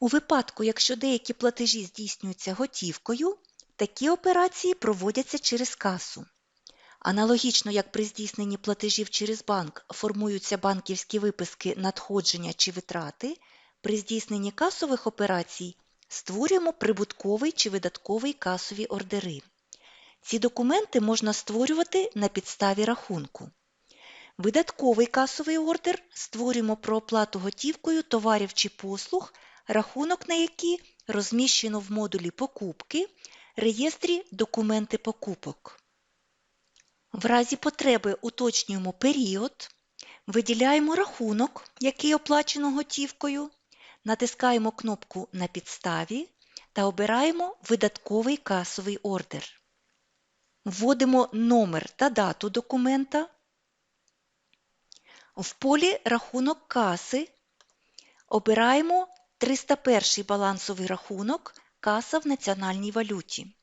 У випадку, якщо деякі платежі здійснюються готівкою, такі операції проводяться через касу. Аналогічно, як при здійсненні платежів через банк формуються банківські виписки надходження чи витрати, при здійсненні касових операцій створюємо прибутковий чи видатковий касові ордери. Ці документи можна створювати на підставі рахунку. Видатковий касовий ордер створюємо про оплату готівкою товарів чи послуг, рахунок на які розміщено в модулі покупки, реєстрі документи покупок. В разі потреби уточнюємо період, виділяємо рахунок, який оплачено готівкою, натискаємо кнопку На підставі та обираємо видатковий касовий ордер. Вводимо номер та дату документа. В полі Рахунок каси обираємо 301 балансовий рахунок Каса в національній валюті.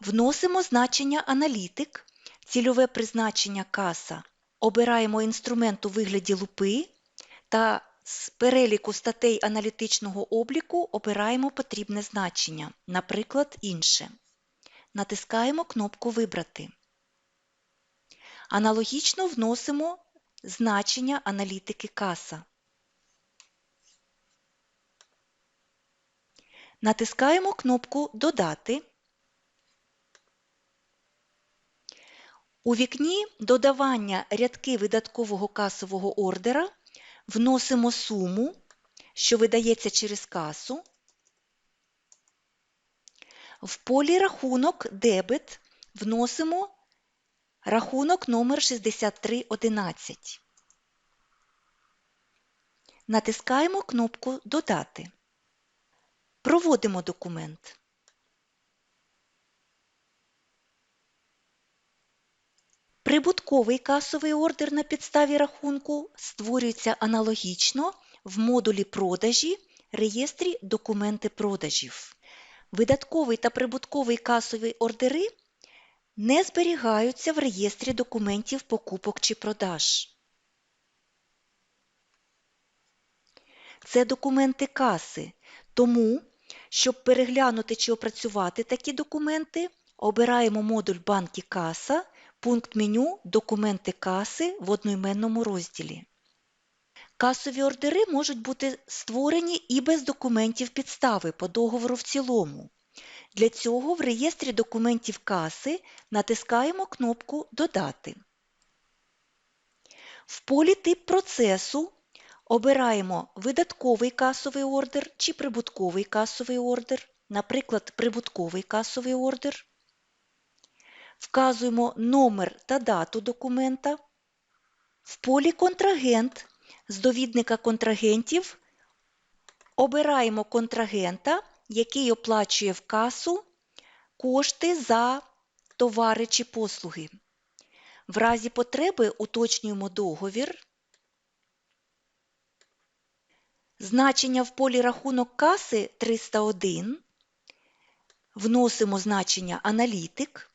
Вносимо значення Аналітик, цільове призначення каса. Обираємо інструмент у вигляді лупи та з переліку статей аналітичного обліку обираємо потрібне значення, наприклад, інше. Натискаємо кнопку Вибрати. Аналогічно вносимо значення аналітики каса. Натискаємо кнопку Додати. У вікні додавання рядки видаткового касового ордера вносимо суму, що видається через касу. В полі Рахунок Дебет вносимо рахунок номер 6311. Натискаємо кнопку Додати. Проводимо документ. Прибутковий касовий ордер на підставі рахунку створюється аналогічно в модулі продажі реєстрі документи продажів. Видатковий та прибутковий касові ордери не зберігаються в реєстрі документів покупок чи продаж. Це документи каси, тому, щоб переглянути чи опрацювати такі документи, обираємо модуль Банки каса, пункт меню Документи каси в одноіменному розділі. Касові ордери можуть бути створені і без документів підстави по договору в цілому. Для цього в реєстрі документів каси натискаємо кнопку Додати. В полі Тип процесу обираємо видатковий касовий ордер чи прибутковий касовий ордер, наприклад, прибутковий касовий ордер. Вказуємо номер та дату документа. В полі Контрагент з довідника контрагентів обираємо контрагента, який оплачує в касу кошти за товари чи послуги. В разі потреби уточнюємо договір. Значення в полі рахунок каси 301. Вносимо значення аналітик.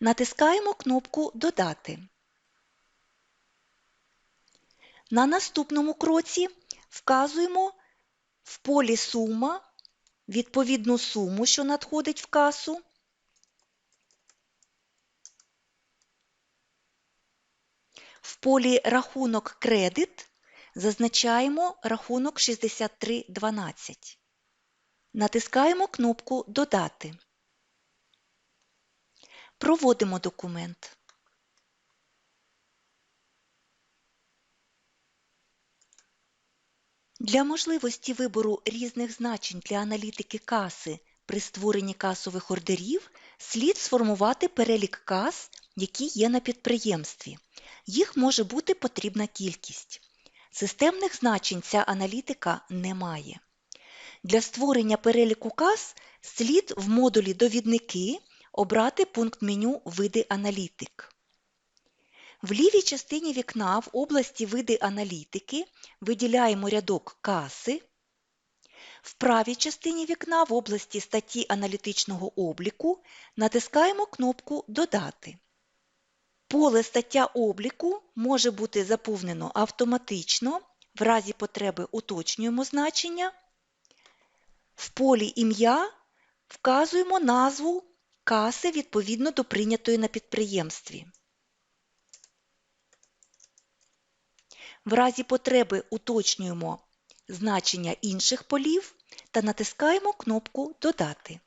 Натискаємо кнопку Додати. На наступному кроці вказуємо в полі Сума відповідну суму, що надходить в касу. В полі Рахунок кредит зазначаємо рахунок 6312. Натискаємо кнопку Додати. Проводимо документ. Для можливості вибору різних значень для аналітики каси при створенні касових ордерів слід сформувати перелік кас, які є на підприємстві. Їх може бути потрібна кількість. Системних значень ця аналітика не має. Для створення переліку кас слід в модулі Довідники обрати пункт меню Види аналітик. В лівій частині вікна в області Види аналітики виділяємо рядок каси. В правій частині вікна в області статті аналітичного обліку натискаємо кнопку Додати. Поле стаття обліку може бути заповнено автоматично, в разі потреби уточнюємо значення. В полі ім'я вказуємо назву каси відповідно до прийнятої на підприємстві. В разі потреби уточнюємо значення інших полів та натискаємо кнопку Додати.